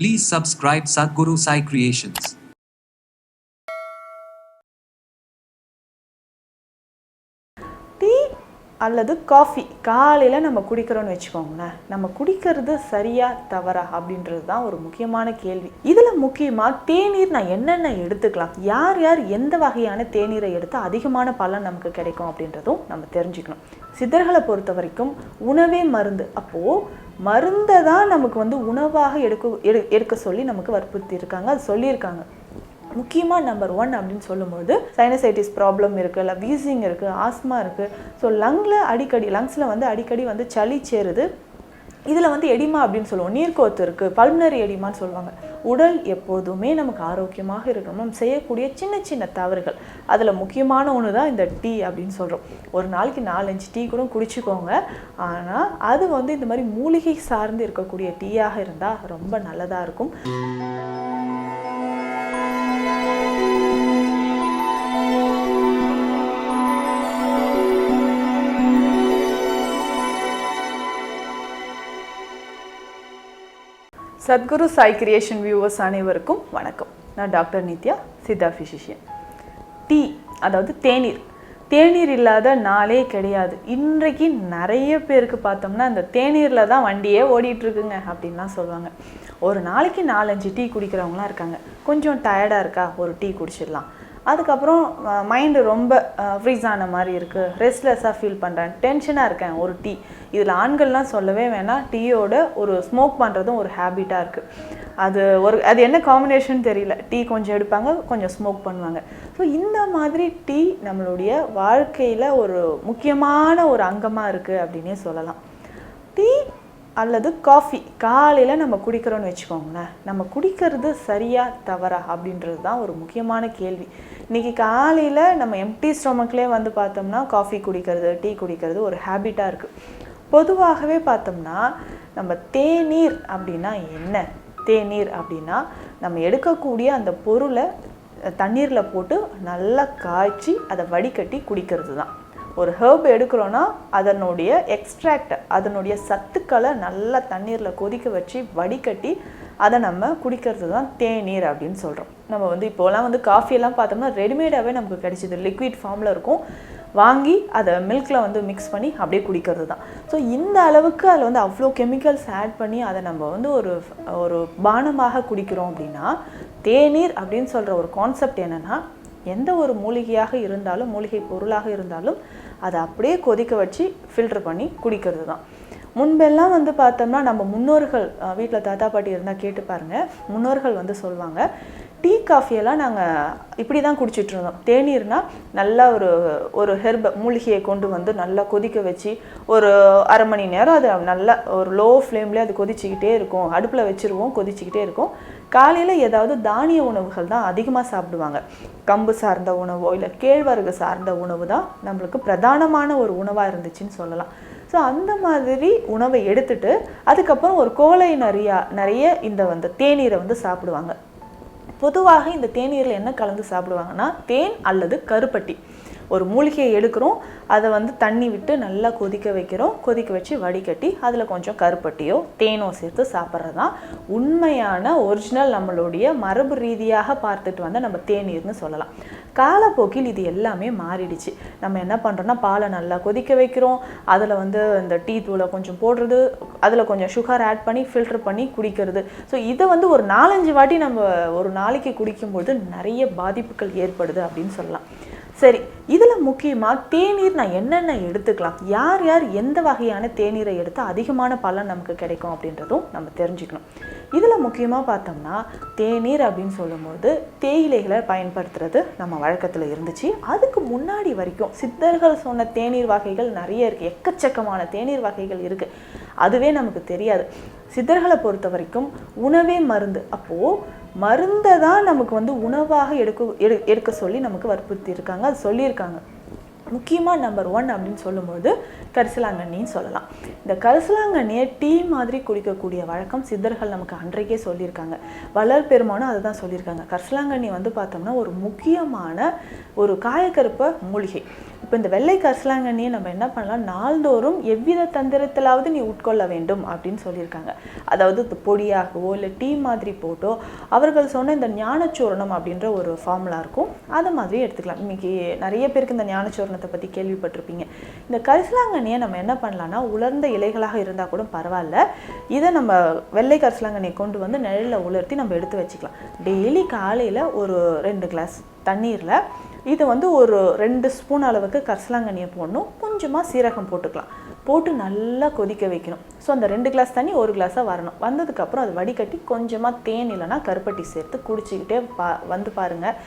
Please subscribe Sadhguru Sai Creations. Tea அல்லது coffee காலையில் நம்ம குடிக்கிறோம்னு வச்சுக்கோங்களேன். நம்ம குடிக்கிறது சரியா தவறா அப்படின்றது தான் ஒரு முக்கியமான கேள்வி. இதில் முக்கியமாக தேநீர் நான் என்னென்ன எடுத்துக்கலாம்? யார் யார் எந்த வகையான தேநீரை எடுத்து அதிகமான பலன் நமக்கு கிடைக்கும் அப்படின்றதும் நம்ம தெரிஞ்சுக்கணும். சித்தர்களை பொறுத்த வரைக்கும் உணவே மருந்து. அப்போது மருந்தை தான் நமக்கு வந்து உணவாக எடுக்க எடு எடுக்க சொல்லி நமக்கு வற்புறுத்தி இருக்காங்க அது சொல்லியிருக்காங்க. முக்கியமாக நம்பர் ஒன் அப்படின்னு சொல்லும்போது சைனசைட்டிஸ் ப்ராப்ளம் இருக்குது இல்லை வீசிங் இருக்குது ஆஸ்மா இருக்குது ஸோ லங்கில் அடிக்கடி லங்ஸில் வந்து அடிக்கடி வந்து சளி சேருது. இதில் வந்து எடிமா அப்படின்னு சொல்லுவோம். நீர்க்கோத்து இருக்குது பல்னரி எடிமான்னு சொல்லுவாங்க. உடல் எப்போதுமே நமக்கு ஆரோக்கியமாக இருக்கணும். நம்ம செய்யக்கூடிய சின்ன சின்ன தவறுகள். அதில் முக்கியமான ஒன்று தான் இந்த டீ அப்படின்னு சொல்கிறோம் ஒரு நாளைக்கு நாலஞ்சு டீ கூட குடிச்சுக்கோங்க. ஆனால் அது வந்து இந்த மாதிரி மூலிகை சார்ந்து இருக்கக்கூடிய டீயாக இருந்தால் ரொம்ப நல்லதாக இருக்கும். சத்குரு சாய் கிரியேஷன் வியூவர்ஸ் அனைவருக்கும் வணக்கம். நான் doctor Nithya Siddha physician tea அதாவது தேநீர். தேநீர் இல்லாத நாளே கிடையாது. இன்றைக்கு நிறைய பேருக்கு பார்த்தோம்னா இந்த தேநீரில் தான் வண்டியே ஓடிட்டுருக்குங்க அப்படின்லாம் சொல்லுவாங்க. ஒரு நாளைக்கு நாலஞ்சு டீ குடிக்கிறவங்களாம் இருக்காங்க. கொஞ்சம் டயர்டாக இருக்கா? ஒரு டீ குடிச்சிடலாம். அதுக்கப்புறம் மைண்டு ரொம்ப ஃப்ரீஸ் ஆன மாதிரி இருக்குது ரெஸ்ட்லெஸ்ஸாக ஃபீல் பண்ணுறேன் டென்ஷனாக இருக்கேன். ஒரு டீ. இதில் ஆண்கள்லாம் சொல்லவே வேணாம். டீயோட ஒரு ஸ்மோக் பண்ணுறதும் ஒரு ஹேபிட்டாக இருக்குது அது ஒரு அது என்ன காம்பினேஷன் தெரியல. டீ கொஞ்சம் எடுப்பாங்க கொஞ்சம் ஸ்மோக் பண்ணுவாங்க. ஸோ இந்த மாதிரி டீ நம்மளுடைய வாழ்க்கையில் ஒரு முக்கியமான ஒரு அங்கமாக இருக்குது அப்படின்னே சொல்லலாம். டீ அல்லது காஃபி. காலையில் நம்ம குடிக்கிறோன்னு வச்சுக்கோங்களேன் நம்ம குடிக்கிறது சரியா தவறா அப்படின்றது தான் ஒரு முக்கியமான கேள்வி. இன்றைக்கி காலையில் நம்ம எம்டி ஸ்டொமக்லேயே வந்து பார்த்தோம்னா காஃபி குடிக்கிறது டீ குடிக்கிறது ஒரு ஹேபிட்டாக இருக்குது பொதுவாகவே பார்த்தோம்னா நம்ம தேநீர் அப்படின்னா என்ன? தேநீர் அப்படின்னா நம்ம எடுக்கக்கூடிய அந்த பொருளை தண்ணீரில் போட்டு நல்லா காய்ச்சி அதை வடிகட்டி குடிக்கிறது தான். ஒரு ஹேர்ப் எடுக்கிறோன்னா அதனுடைய எக்ஸ்ட்ராக்ட் அதனுடைய சத்துக்களை நல்லா தண்ணீரில் கொதிக்க வச்சு வடிகட்டி அதை நம்ம குடிக்கிறது தான் தேநீர் அப்படின்னு சொல்கிறோம் நம்ம வந்து இப்போலாம் வந்து காஃபியெல்லாம் பார்த்தோம்னா ரெடிமேடாகவே நமக்கு கிடைச்சிது. லிக்விட் ஃபார்மில் இருக்கும். வாங்கி அதை மில்கில் வந்து மிக்ஸ் பண்ணி அப்படியே குடிக்கிறது தான். ஸோ இந்த அளவுக்கு அதில் வந்து அவ்வளோ கெமிக்கல்ஸ் ஆட் பண்ணி அதை நம்ம வந்து ஒரு ஒரு பானமாக குடிக்கிறோம் அப்படின்னா தேநீர் அப்படின்னு சொல்கிற ஒரு கான்செப்ட் என்னென்னா எந்த ஒரு மூலிகையாக இருந்தாலும் மூலிகை பொருளாக இருந்தாலும் அதை அப்படியே கொதிக்க வச்சு ஃபில்டர் பண்ணி குடிக்கிறது தான் முன்பெல்லாம் வந்து பார்த்தோம்னா நம்ம முன்னோர்கள் வீட்டில் தாத்தா பாட்டி இருந்தால் கேட்டு பாருங்கள் முன்னோர்கள் வந்து சொல்லுவாங்க டீ காஃபியெல்லாம் நாங்கள் இப்படி தான் குடிச்சிட்டு இருந்தோம். தேநீர்னா நல்லா ஒரு ஒரு ஹெர்ப மூலிகையை கொண்டு வந்து நல்லா கொதிக்க வச்சு ஒரு அரை மணி நேரம் அது நல்லா ஒரு லோ ஃப்ளேம்லேயே அது கொதிச்சிக்கிட்டே இருக்கும். அடுப்பில் வச்சுருவோம் கொதிச்சிக்கிட்டே இருக்கும். காலையில் ஏதாவது தானிய உணவுகள் தான் அதிகமாக சாப்பிடுவாங்க. கம்பு சார்ந்த உணவோ இல்லை கேழ்வரகு சார்ந்த உணவு தான் நம்மளுக்கு பிரதானமான ஒரு உணவாக இருந்துச்சுன்னு சொல்லலாம். ஸோ அந்த மாதிரி உணவை எடுத்துட்டு அதுக்கப்புறம் ஒரு கோலை நிறையா நிறைய இந்த வந்து தேநீரை வந்து சாப்பிடுவாங்க. பொதுவாக இந்த தேநீரில் என்ன கலந்து சாப்பிடுவாங்கன்னா தேன் அல்லது கருப்பட்டி. ஒரு மூலிகையை எடுக்கிறோம். அதை வந்து தண்ணி விட்டு நல்லா கொதிக்க வைக்கிறோம். கொதிக்க வச்சு வடிகட்டி அதில் கொஞ்சம் கருப்பட்டியோ தேனோ சேர்த்து சாப்பிட்றது தான் உண்மையான ஒரிஜினல் நம்மளுடைய மரபு ரீதியாக பார்த்துட்டு வந்த நம்ம தேநீர்னு சொல்லலாம். காலப்போக்கில் இது எல்லாமே மாறிடுச்சு. நம்ம என்ன பண்ணுறோன்னா பாலை நல்லா கொதிக்க வைக்கிறோம். அதில் வந்து இந்த டீ தூளை கொஞ்சம் போடுறது அதில் கொஞ்சம் சுகர் ஆட் பண்ணி ஃபில்டர் பண்ணி குடிக்கிறது. ஸோ இதை வந்து ஒரு நாலஞ்சு வாட்டி நம்ம ஒரு நாளைக்கு குடிக்கும்போது நிறைய பாதிப்புகள் ஏற்படுது அப்படின்னு சொல்லலாம். சரி இதில் முக்கியமாக தேநீர் நான் என்னென்ன எடுத்துக்கலாம்? யார் யார் எந்த வகையான தேநீரை எடுத்து அதிகமான பலன் நமக்கு கிடைக்கும் அப்படின்றதும் நம்ம தெரிஞ்சுக்கணும். இதில் முக்கியமாக பார்த்தோம்னா தேநீர் அப்படின்னு சொல்லும்போது தேயிலைகளை பயன்படுத்துறது நம்ம வழக்கத்தில் இருந்துச்சு. அதுக்கு முன்னாடி வரைக்கும் சித்தர்கள் சொன்ன தேநீர் வகைகள் நிறைய இருக்குது எக்கச்சக்கமான தேநீர் வகைகள் இருக்குது அதுவே நமக்கு தெரியாது. சித்தர்களை பொறுத்த வரைக்கும் உணவே மருந்து. அப்போது மருந்தை தான் நமக்கு வந்து உணவாக எடுக்க எடு எடுக்க சொல்லி நமக்கு வற்புறுத்தி இருக்காங்க அது சொல்லியிருக்காங்க. முக்கியமாக நம்பர் ஒன் அப்படின்னு சொல்லும்போது கரிசலாங்கண்ணின்னு சொல்லலாம். இந்த கரிசலாங்கண்ணியை டீ மாதிரி குடிக்கக்கூடிய வழக்கம் சித்தர்கள் நமக்கு அன்றைக்கே சொல்லியிருக்காங்க. வளர் பெருமானும் அதை தான் சொல்லியிருக்காங்க. கரிசலாங்கண்ணி வந்து பார்த்தோம்னா ஒரு முக்கியமான ஒரு காயக்கருப்ப மூலிகை. இப்போ இந்த வெள்ளை கரிசலாங்கண்ணியை நம்ம என்ன பண்ணலாம்? நாள்தோறும் எவ்வித தந்திரத்திலாவது நீ உட்கொள்ள வேண்டும் அப்படின்னு சொல்லியிருக்காங்க. அதாவது இது பொடியாகவோ இல்லை டீ மாதிரி போட்டோ அவர்கள் சொன்ன இந்த ஞானச்சூரணம் அப்படின்ற ஒரு ஃபார்முலா இருக்கும். அதை மாதிரி எடுத்துக்கலாம். இன்னைக்கு நிறைய பேருக்கு இந்த ஞானச்சூரணத்தை பற்றி கேள்விப்பட்டிருப்பீங்க. இந்த கரிசலாங்கண்ணியை நம்ம என்ன பண்ணலாம்னா உலர்ந்த இலைகளாக இருந்தால் கூட பரவாயில்ல. இதை நம்ம வெள்ளை கரிசலாங்கண்ணியை கொண்டு வந்து நிழலில் உலர்த்தி நம்ம எடுத்து வச்சுக்கலாம். டெய்லி காலையில் ஒரு ரெண்டு கிளாஸ் தண்ணீரில் இது வந்து ஒரு ரெண்டு ஸ்பூன் அளவுக்கு கரிசலாங்கண்ணியை போடணும். கொஞ்சமாக சீரகம் போட்டுக்கலாம். போட்டு நல்லா கொதிக்க வைக்கணும். ஸோ அந்த ரெண்டு கிளாஸ் தண்ணி ஒரு கிளாஸாக வரணும். வந்ததுக்கப்புறம் அது வடிகட்டி கொஞ்சமாக தேன் இல்லைன்னா கருப்பட்டி சேர்த்து குடிச்சிக்கிட்டே பா வந்து பாருங்கள்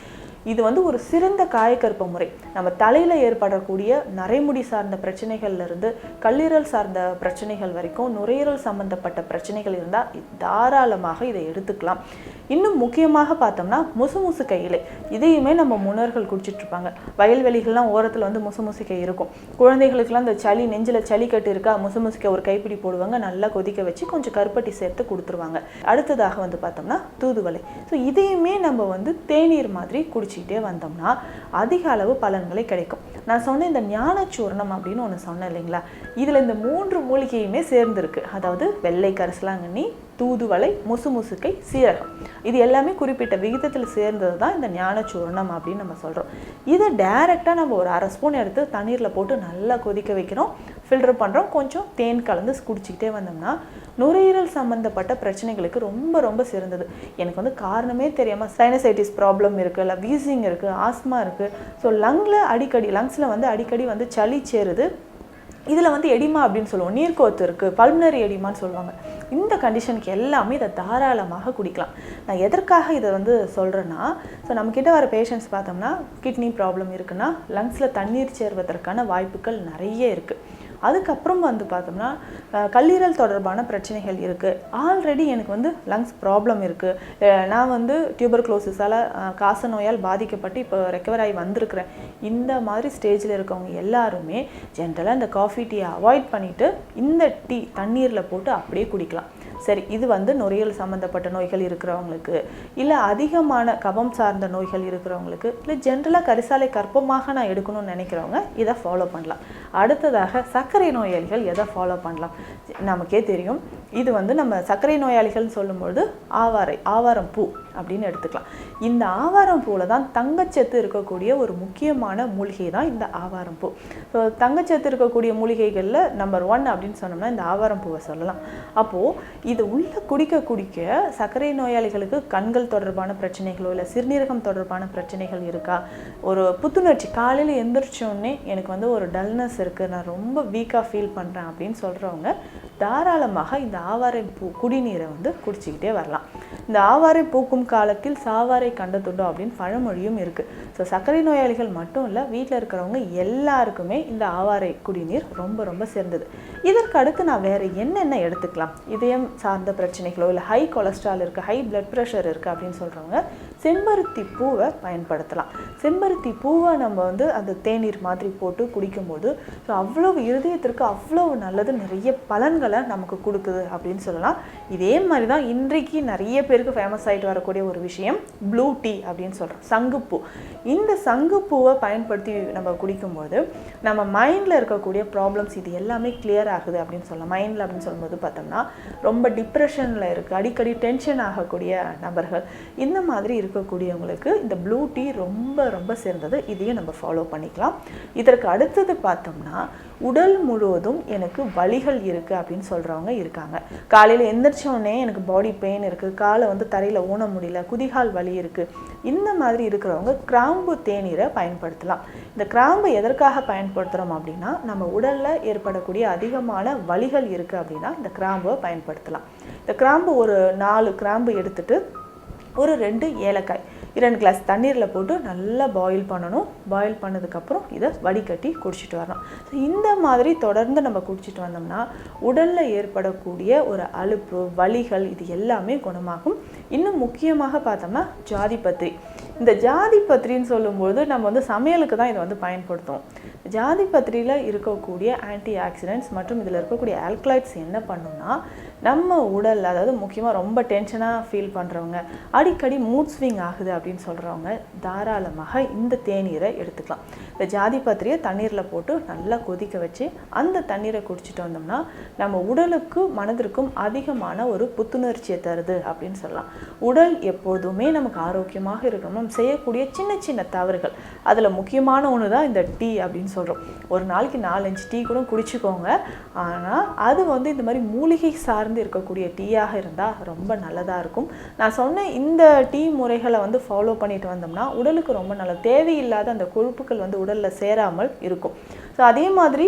இது வந்து ஒரு சிறந்த காயக்கற்ப முறை. நம்ம தலையில் ஏற்படக்கூடிய நரைமுடி சார்ந்த பிரச்சனைகள்ல இருந்து கல்லீரல் சார்ந்த பிரச்சனைகள் வரைக்கும் நுரையீரல் சம்பந்தப்பட்ட பிரச்சனைகள் இருந்தால் தாராளமாக இதை எடுத்துக்கலாம். இன்னும் முக்கியமாக பார்த்தோம்னா முசுமுசு இலை. இதையுமே நம்ம முன்னோர்கள் குடிச்சிட்டு இருப்பாங்க. வயல்வெளிகள்லாம் ஓரத்தில் வந்து முசுமுசுக்கை இருக்கும். குழந்தைகளுக்கெல்லாம் இந்த சளி நெஞ்சில் சளி கட்டு இருக்கா முசுமுசுக்கை ஒரு கைப்பிடி போடுவாங்க நல்லா கொதிக்க வச்சு கொஞ்சம் கருப்பட்டி சேர்த்து கொடுத்துருவாங்க. அடுத்ததாக வந்து பார்த்தோம்னா தூதுவளை. ஸோ இதையுமே நம்ம வந்து தேநீர் மாதிரி குடிச்சிக்கிட்டே வந்தோம்னா அதிக அளவு பலன்களை கிடைக்கும். நான் சொன்ன இந்த ஞானச்சூர்ணம் அப்படின்னு ஒன்று சொன்னேன் இல்லைங்களா? இதில் இந்த மூன்று மூலிகையுமே சேர்ந்துருக்கு. அதாவது வெள்ளை கரிசலாங்கண்ணி தூதுவளை முசுமுசுக்கை சீரகம். இது எல்லாமே குறிப்பிட்ட விகிதத்தில் சேர்ந்தது தான் இந்த ஞானச்சூர்ணம் அப்படின்னு நம்ம சொல்கிறோம் இதை டைரெக்டாக நம்ம ஒரு அரை ஸ்பூன் எடுத்து தண்ணீரில் போட்டு நல்லா கொதிக்க வைக்கிறோம் ஃபில்டர் பண்ணுறோம் கொஞ்சம் தேன் கலந்து குடிச்சிக்கிட்டே வந்தோம்னா நுரையீரல் சம்மந்தப்பட்ட பிரச்சனைகளுக்கு ரொம்ப ரொம்ப சிறந்தது. எனக்கு வந்து காரணமே தெரியாமல் சைனசைட்டிஸ் ப்ராப்ளம் இருக்குது இல்லை வீசிங் இருக்குது ஆஸ்மா இருக்குது ஸோ லங்கில் அடிக்கடி லங்ஸில் வந்து அடிக்கடி வந்து சளி சேருது. இதில் வந்து எடிமா அப்படின்னு சொல்லுவோம். நீர்க்கோத்து இருக்குது பல்மனரி எடிமான்னு சொல்லுவாங்க. இந்த கண்டிஷனுக்கு எல்லாமே இதை தாராளமாக குடிக்கலாம். நான் எதற்காக இதை வந்து சொல்கிறேன்னா ஸோ நம்மக்கிட்ட வர பேஷண்ட்ஸ் பார்த்தோம்னா கிட்னி ப்ராப்ளம் இருக்குன்னா லங்ஸில் தண்ணீர் சேர்வதற்கான வாய்ப்புகள் நிறைய இருக்குது அதுக்கப்புறம் வந்து பார்த்தோம்னா கல்லீரல் தொடர்பான பிரச்சனைகள் இருக்குது ஆல்ரெடி எனக்கு வந்து லங்ஸ் ப்ராப்ளம் இருக்குது நான் வந்து டியூபர் க்ளோசிஸால் காச நோயால் பாதிக்கப்பட்டு இப்போ ரெக்கவர் ஆகி வந்திருக்கிறேன். இந்த மாதிரி ஸ்டேஜில் இருக்கவங்க எல்லாருமே ஜென்ரலாக இந்த காஃபி டீயை அவாய்ட் பண்ணிவிட்டு இந்த டீ தண்ணீரில் போட்டு அப்படியே குடிக்கலாம். சரி இது வந்து நுரையீரல் சம்மந்தப்பட்ட நோய்கள் இருக்கிறவங்களுக்கு இல்லை அதிகமான கபம் சார்ந்த நோய்கள் இருக்கிறவங்களுக்கு இல்லை ஜென்ரலாக கரிசாலை கற்பமாக நான் எடுக்கணும்னு நினைக்கிறவங்க இதை ஃபாலோ பண்ணலாம். அடுத்ததாக சர்க்கரை நோயாளிகள் எதை ஃபாலோ பண்ணலாம்? நமக்கே தெரியும் இது வந்து நம்ம சர்க்கரை நோயாளிகள்னு சொல்லும்பொழுது ஆவாரை ஆவாரம் பூ அப்படின்னு எடுத்துக்கலாம். இந்த ஆவாரம் பூவில் தான் தங்கச்சத்து இருக்கக்கூடிய ஒரு முக்கியமான மூலிகை தான் இந்த ஆவாரம் பூ. ஸோ தங்கச்சத்து இருக்கக்கூடிய மூலிகைகளில் நம்பர் ஒன் அப்படின்னு சொன்னோம்னா இந்த ஆவாரம் பூவை சொல்லலாம். அப்போது இது உள்ள குடிக்க குடிக்க சர்க்கரை நோயாளிகளுக்கு கண்கள் தொடர்பான பிரச்சனைகளோ இல்லை சிறுநீரகம் தொடர்பான பிரச்சனைகள் இருக்கா? ஒரு புத்துணர்ச்சி காலையில் எந்திரிச்சோடனே எனக்கு வந்து ஒரு டல்னஸ் இருக்குது நான் ரொம்ப வீக்காக ஃபீல் பண்ணுறேன் அப்படின்னு சொல்கிறவங்க தாராளமாக இந்த ஆவாரை பூ குடிநீரை வந்து குடிச்சிக்கிட்டே வரலாம். இந்த ஆவாரை பூக்கும் காலத்தில் சாவாரை கண்டத்துண்டோ அப்படின்னு பழமொழியும் இருக்குது ஸோ சர்க்கரை நோயாளிகள் மட்டும் இல்லை வீட்டில் இருக்கிறவங்க எல்லாருக்குமே இந்த ஆவாரை குடிநீர் ரொம்ப ரொம்ப சிறந்தது. இதற்கு அடுத்து நான் வேறு என்னென்ன எடுத்துக்கலாம்? இதயம் சார்ந்த பிரச்சனைகளோ இல்லை ஹை கொலஸ்ட்ரால் இருக்குது ஹை பிளட் ப்ரெஷர் இருக்குது அப்படின்னு சொல்கிறவங்க செம்பருத்தி பூவை பயன்படுத்தலாம். செம்பருத்தி பூவை நம்ம வந்து அந்த தேநீர் மாதிரி போட்டு குடிக்கும்போது ஸோ அவ்வளவு இருதயத்திற்கு அவ்வளவு நல்லது நிறைய பலன்களை நமக்கு கொடுக்குது அப்படின்னு சொல்லலாம். இதே மாதிரி தான் இன்றைக்கு நிறைய பேருக்கு ஃபேமஸ் ஆகிட்டு வரக்கூடிய ஒரு விஷயம் ப்ளூ டீ அப்படின்னு சொல்கிறோம் சங்குப்பூ. இந்த சங்குப்பூவை பயன்படுத்தி நம்ம குடிக்கும்போது நம்ம மைண்டில் இருக்கக்கூடிய ப்ராப்ளம்ஸ் இது எல்லாமே கிளியர் ஆகுது அப்படின்னு சொல்லலாம். மைண்டில் அப்படின்னு சொல்லும்போது பார்த்தோம்னா ரொம்ப டிப்ரெஷனில் இருக்குது அடிக்கடி டென்ஷன் ஆகக்கூடிய நபர்கள் இந்த மாதிரி இருக்கக்கூடியவங்களுக்கு இந்த ப்ளூ டீ ரொம்ப ரொம்ப சிறந்தது. இதையும் நம்ம ஃபாலோ பண்ணிக்கலாம். இதற்கு அடுத்தது பார்த்தோம்னா உடல் முழுவதும் எனக்கு வலிகள் இருக்குது அப்படின்னு சொல்கிறவங்க இருக்காங்க. காலையில் எந்திரிச்சோடனே எனக்கு பாடி பெயின் இருக்குது காலை வந்து தரையில் ஊன முடியல. குதிகால் வலி இருக்குது இந்த மாதிரி இருக்கிறவங்க கிராம்பு தேநீரை பயன்படுத்தலாம். இந்த கிராம்பு எதற்காக பயன்படுத்துகிறோம் அப்படின்னா நம்ம உடலில் ஏற்படக்கூடிய அதிகமான வலிகள் இருக்குது அப்படின்னா இந்த கிராம்பை பயன்படுத்தலாம். இந்த கிராம்பு ஒரு நாலு கிராம்பு எடுத்துகிட்டு ஒரு ரெண்டு ஏலக்காய். இரண்டு கிளாஸ் தண்ணீரில் போட்டு நல்லா பாயில் பண்ணணும். பாயில் பண்ணதுக்கப்புறம் இதை வடிகட்டி குடிச்சிட்டு வரணும். ஸோ இந்த மாதிரி தொடர்ந்து நம்ம குடிச்சிட்டு வந்தோம்னா உடலில் ஏற்படக்கூடிய ஒரு அலுப்பு வலிகள் இது எல்லாமே குணமாகும். இன்னும் முக்கியமாக பார்த்தோம்னா ஜாதிபத்திரி. இந்த ஜாதிபத்திரின்னு சொல்லும்போது நம்ம வந்து சமையலுக்கு தான் இதை வந்து பயன்படுத்துவோம். ஜாதிபத்திரியில் இருக்கக்கூடிய ஆன்டி ஆக்சிடென்ட்ஸ் மற்றும் இதில் இருக்கக்கூடிய ஆல்கலைட்ஸ் என்ன பண்ணும்னா நம்ம உடல் அதாவது முக்கியமாக ரொம்ப டென்ஷனாக ஃபீல் பண்ணுறவங்க அடிக்கடி மூட் ஸ்விங் ஆகுது அப்படின்னு சொல்கிறவங்க தாராளமாக இந்த தேநீரை எடுத்துக்கலாம். இந்த ஜாதி பத்திரியை தண்ணீரில் போட்டு நல்லா கொதிக்க வச்சு அந்த தண்ணீரை குடிச்சிட்டு வந்தோம்னா நம்ம உடலுக்கும் மனதிற்கும் அதிகமான ஒரு புத்துணர்ச்சியை தருது அப்படின்னு சொல்லலாம். உடல் எப்போதுமே நமக்கு ஆரோக்கியமாக இருக்கணும். நம்ம செய்யக்கூடிய சின்ன சின்ன தவறுகள். அதில் முக்கியமான ஒன்று தான் இந்த டீ அப்படின்னு சொல்கிறோம் ஒரு நாளைக்கு நாலஞ்சு டீ கூட குடிச்சுக்கோங்க. ஆனால் அது வந்து இந்த மாதிரி மூலிகை சார்ந்து இருக்கக்கூடிய டீயாக இருந்தால் ரொம்ப நல்லதாக இருக்கும். நான் சொன்ன இந்த டீ முறைகளை வந்து ஃபாலோ பண்ணிட்டு வந்தோம்னா உடலுக்கு ரொம்ப நல்லது. தேவையில்லாத அந்த கொழுப்புகள் வந்து உடலில் சேராமல் இருக்கும். ஸோ அதே மாதிரி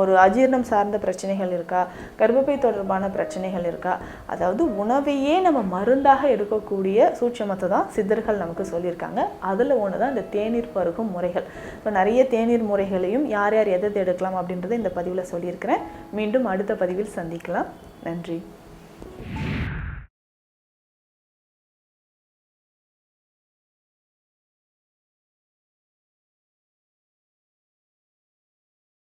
ஒரு அஜீரணம் சார்ந்த பிரச்சனைகள் இருக்கா? கர்ப்பப்பை தொடர்பான பிரச்சனைகள் இருக்கா? அதாவது உணவையே நம்ம மருந்தாக எடுக்கக்கூடிய சூட்சமத்தை தான் சித்தர்கள் நமக்கு சொல்லியிருக்காங்க. அதில் ஒன்று தான் இந்த தேநீர் பருகும் முறைகள். ஸோ நிறைய தேநீர் முறைகளையும் யார் யார் எதை எதை எடுக்கலாம் அப்படின்றத இந்த பதிவில் சொல்லியிருக்கிறேன். மீண்டும் அடுத்த பதிவில் சந்திக்கலாம். நன்றி.